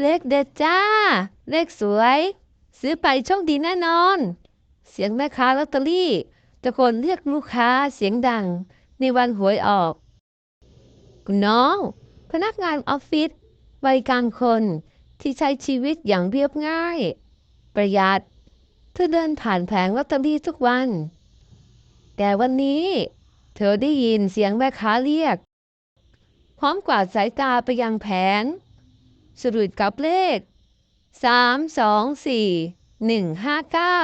เลขเด็ดจ้า เลขสวย ซื้อไปโชคดีแน่นอน เสียงแม่ค้าลอตเตอรี่ตะโกนเรียกลูกค้าเสียงดัง ในวันหวยออกคุณน้อง พนักงานออฟฟิศวัยกลางคนที่ใช้ชีวิตอย่างเรียบง่าย ประหยัดเธอเดินผ่านแผงลอตเตอรี่ทุกวัน แต่วันนี้ เธอได้ยินเสียงแม่ค้าเรียก พร้อมกวาดสายตาไปยังแผง สรุปกับเลขสามสองสี่หนึ่งห้าเก้า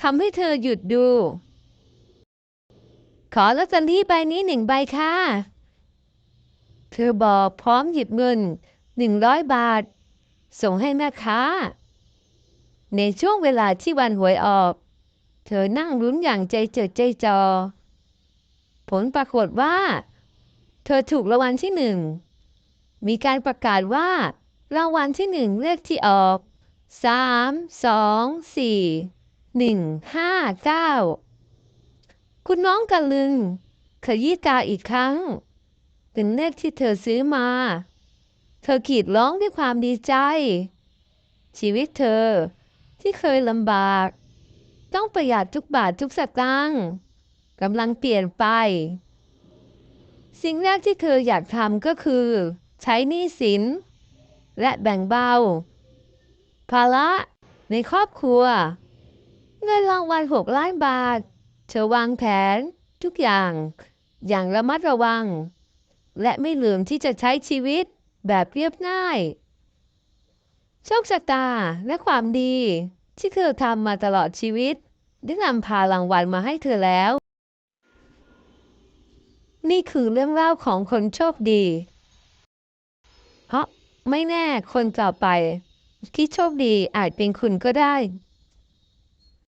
ทำให้เธอหยุดดู ขอลอตเตอรี่ใบนี้หนึ่งใบค่ะ เธอบอกพร้อมหยิบเงินหนึ่งร้อยบาท ส่งให้แม่ค้า ในช่วงเวลาที่วันหวยออก เธอนั่งลุ้นอย่างใจเจดใจจอ ผลปรากฏว่า เธอถูกรางวัลที่หนึ่ง มีการประกาศว่ารางวัลที่หนึ่งเลขที่ออกสามสองสี่หนึ่งห้าเก้าคุณน้องกันลึง ขยี้ตาอีกครั้ง เป็นเลขที่เธอซื้อมา เธอกรีดร้องด้วยความดีใจ ชีวิตเธอที่เคยลำบาก ต้องประหยัดทุกบาททุกสตางค์กำลังเปลี่ยนไป สิ่งแรกที่เธออยากทำก็คือ ใช้หนี้สิน และแบ่งเบา ภาระในครอบครัว เงินรางวัลหกล้านบาท เธอวางแผนทุกอย่าง อย่างระมัดระวัง และไม่ลืมที่จะใช้ชีวิตแบบเรียบง่าย โชคชะตาและความดีที่เธอทำมาตลอดชีวิต ได้นำพารางวัลมาให้เธอแล้ว นี่คือเรื่องเล่าของคนโชคดี ราะไม่แน่คนต่อไปที่โชคดีอาจเป็นคุณก็ได้